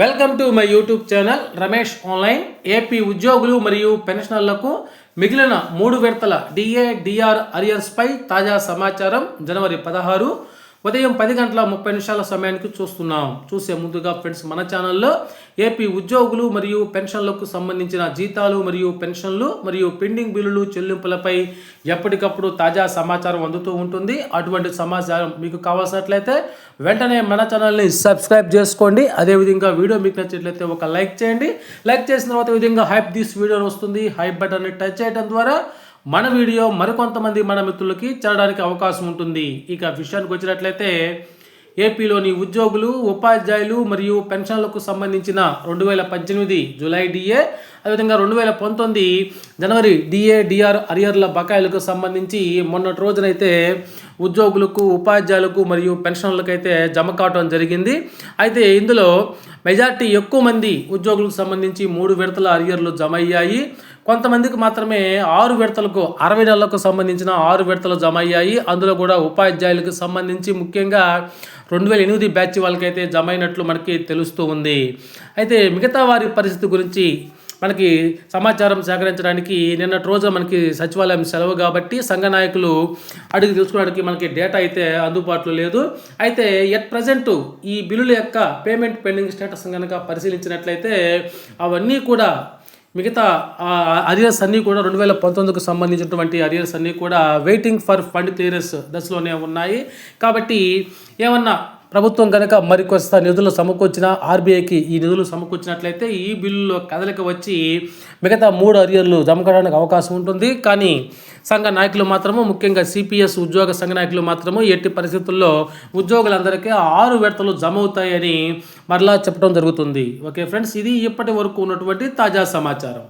Welcome to my YouTube channel Ramesh online. AP ఉద్యోగులు మరియు పెన్షనర్లకు మిగిలిన మూడు విడతల డిఏ డిఆర్ అరియర్స్పై తాజా సమాచారం జనవరి పదహారు. ఉదయం పది గంటల ముప్పై నిమిషాల సమయానికి చూస్తున్నాం. చూసే ముందుగా ఫ్రెండ్స్ మన ఛానల్లో ఏపీ ఉద్యోగులు మరియు పెన్షన్లకు సంబంధించిన జీతాలు మరియు పెన్షన్లు మరియు పెండింగ్ బిల్లులు చెల్లింపులపై ఎప్పటికప్పుడు తాజా సమాచారం అందుతూ ఉంటుంది. అటువంటి సమాచారం మీకు కావాల్సినట్లయితే వెంటనే మన ఛానల్ని సబ్స్క్రైబ్ చేసుకోండి. అదేవిధంగా వీడియో మీకు నచ్చినట్లయితే ఒక లైక్ చేయండి. లైక్ చేసిన తర్వాత విధంగా హైప్ దిస్ వీడియో వస్తుంది. హైప్ బటన్ని టచ్ చేయడం ద్వారా మన వీడియో మరికొంతమంది మన మిత్రులకి చేరడానికి అవకాశం ఉంటుంది. ఇక విషయానికి వచ్చినట్లయితే ఏపీలోని ఉద్యోగులు ఉపాధ్యాయులు మరియు పెన్షన్లకు సంబంధించిన రెండు వేల పద్దెనిమిది జూలై డిఏ అదేవిధంగా రెండు వేల పంతొమ్మిది జనవరి డిఏ డిఆర్ అరియర్ల బకాయిలకు సంబంధించి మొన్నటి రోజునైతే ఉద్యోగులకు ఉపాధ్యాయులకు మరియు పెన్షన్లకైతే జమ కావటం జరిగింది. అయితే ఇందులో మెజార్టీ ఎక్కువ మంది ఉద్యోగులకు సంబంధించి మూడు విడతల అరియర్లు జమ అయ్యాయి. కొంతమందికి మాత్రమే ఆరు విడతలకు అరవై నెలలకు సంబంధించిన ఆరు విడతలు జమ అయ్యాయి. అందులో కూడా ఉపాధ్యాయులకు సంబంధించి ముఖ్యంగా రెండు వేల ఎనిమిది బ్యాచ్ వాళ్ళకైతే జమ అయినట్లు మనకి తెలుస్తూ ఉంది. అయితే మిగతా వారి పరిస్థితి గురించి మనకి సమాచారం సేకరించడానికి నిన్నటి రోజు మనకి సచివాలయం సెలవు కాబట్టి సంఘ నాయకులు అడిగి తెలుసుకోవడానికి మనకి డేటా అయితే అందుబాటులో లేదు. అయితే ఎట్ ప్రజెంట్ ఈ బిల్లుల యొక్క పేమెంట్ పెండింగ్ స్టేటస్ కనుక పరిశీలించినట్లయితే అవన్నీ కూడా మిగతా అరియర్స్ అన్నీ కూడా రెండు వేల పంతొమ్మిదికి సంబంధించినటువంటి అరియర్స్ అన్నీ కూడా వెయిటింగ్ ఫర్ ఫండ్ క్లియరెన్స్ దశలోనే ఉన్నాయి. కాబట్టి ఏమన్నా ప్రభుత్వం కనుక మరికొస్త నిధులు సమకూర్చిన ఆర్బీఐకి ఈ నిధులు సమకూర్చినట్లయితే ఈ బిల్లులో కదలిక వచ్చి మిగతా మూడు అరియర్లు జమకడానికి అవకాశం ఉంటుంది. కానీ సంఘ నాయకులు మాత్రము ముఖ్యంగా సిపిఎస్ ఉద్యోగ సంఘ నాయకులు మాత్రము ఎట్టి పరిస్థితుల్లో ఉద్యోగులందరికీ ఆరు విడతలు జమ అవుతాయని మరలా చెప్పడం జరుగుతుంది. ఓకే ఫ్రెండ్స్ ఇది ఇప్పటి వరకు ఉన్నటువంటి తాజా సమాచారం.